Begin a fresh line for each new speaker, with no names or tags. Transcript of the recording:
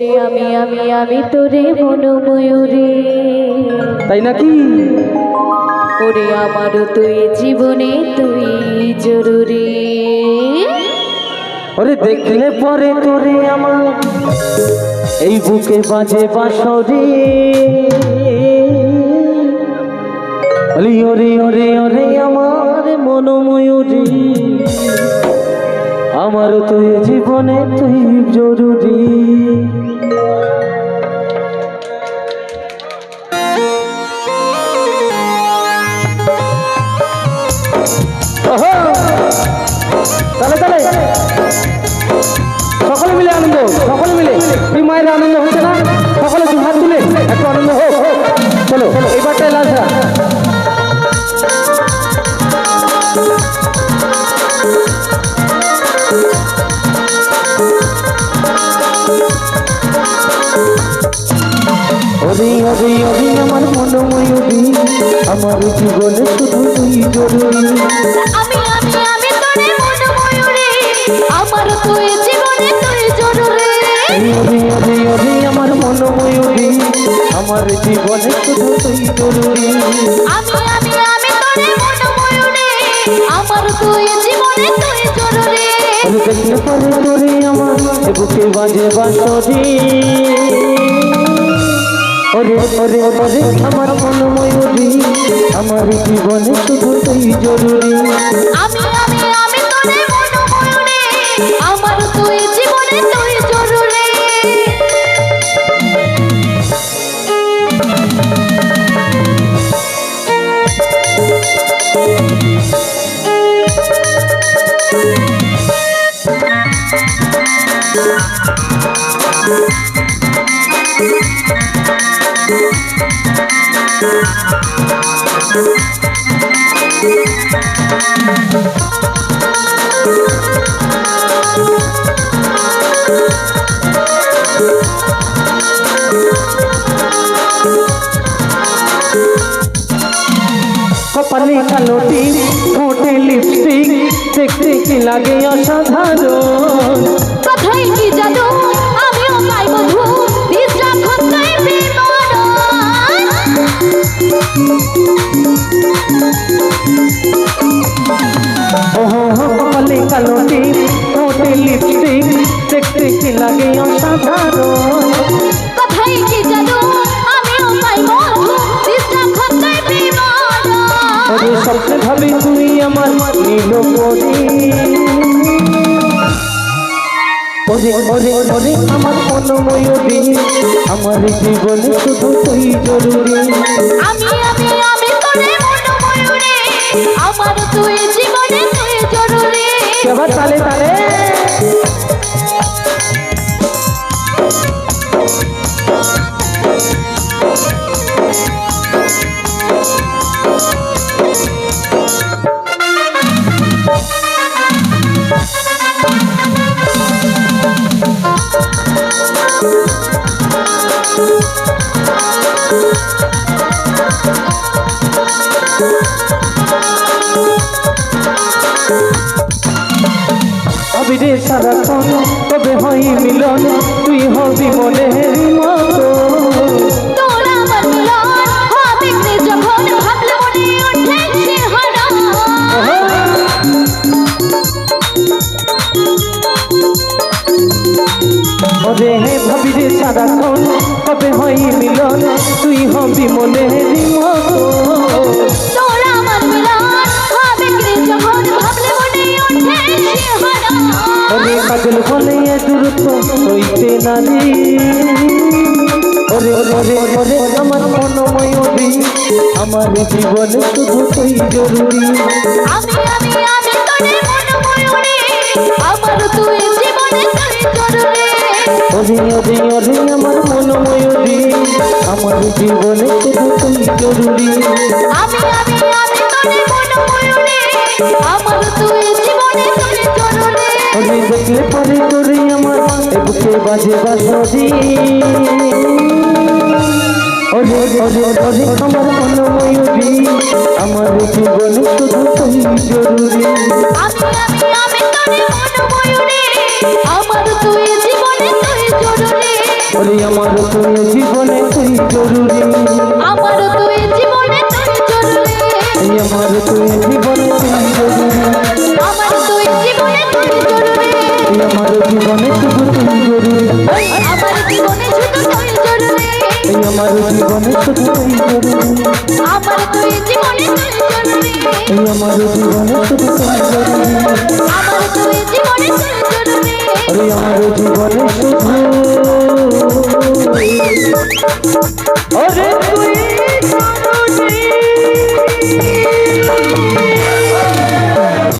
রে আমি আমি আমি তোরে মনোময়ূরে।
তাই নাকি?
ওরে আমার তুই জীবনে তুই জরুরি।
ওরে দেখলে পরে তোরে আমার। এই বুকে বাজে বাঁশরে। ওরে ওরে ওরে ওরে আমার মনোময়ূরী। আমার তুই জীবনে তুই জরুরি। তাহলে তাহলে সকলে মিলে আনন্দ, সকলে মিলে। এই মায়ের আনন্দ হচ্ছে না? সকলে দু হাত তুলে একটু আনন্দ হোক। চলো, এবারটাই লাস্ট ওরে ওরে ওরে আমার মনোময়ূরী আমার জীবনে শুধু তুই জরুরি
আমি আমি আমি তোরে মনোময়ূরে আমার তুই জীবনে তুই জরুরি
ওরে আমার জীবনে শুধু তুই জরুরি
আমি আমি আমি তোরে মনোময়ূরে আমার তুই জীবনে তুই জরুরি
দেখলে পরে তোরে আমার বুকে বাজে বাঁশরি। ওরে ওরে ওরে আমার মনোময়ূরী আমার জীবনে শুধু তুই জরুরি।
আমি আমি আমি তোরে মনোময়ূরে আমার তুই জীবনে তুই জরুরি।
কপালে কালো টিপ ঠোঁটে লিপস্টিক দেখতে কি লাগে অসাধারণ?
কথাই কি জানো আমিও পাই বধু
ওহো কপালে কালো টিপ ঠোঁটে লিপস্টিক দেখতে কি লাগে অসাধারণ? ওরে ওরে ওরে আমার মনোময়ূরী আমার জীবনে শুধু তুই জরুরি।
আমি আমি আমি তোরে ময়ূরী আমার তুই
আবিরে সারাক্ষণ তবে হয় মিলন তুই হবি মনে। মতো ওরে হে ভাবি রে সারাক্ষণ কবে হয় মিলন তুই হবি মনে মতো ওরে পাগল বলে এ দূরত্ব হইতে নারী। ওরে ওরে ওরে আমার মনোময়ূরী আমার জীবনে শুধু তুই জরুরি।
আমি আমি আমি তোরে আমার তুই জীবনে তুই জরুরি।
ওরে ওরে ওরে আমার মনোময়ূরী আমার জীবনে শুধু তুই জরুরি।
আমি আমি আমি তোরে মনোময়ূরে আমার তুই জীবনে তুই
ওরে দেখলে পরে তোরে আমার। বুকে বাজে বাঁশরি ওরে ওরে আমার জীবনে শুধু তুমি জরুরি।
আমি আমি আমি দুই জীবনে তুই জরুরি আমার দুই জীবনে তুই জরুরি।
আমার জীবনে শুধু তুই জরুরি।
আমার জীবনে শুধু তুই জরুরি। আমার জীবনে শুধু তুই জরুরি।
আমার দুই জীবনে তুই জরুরি। আমার জীবনে শুধু তুই জরুরি।
আমার দুই জীবনে তুই জরুরি।
আরে আমার জীবনে শুধু আরে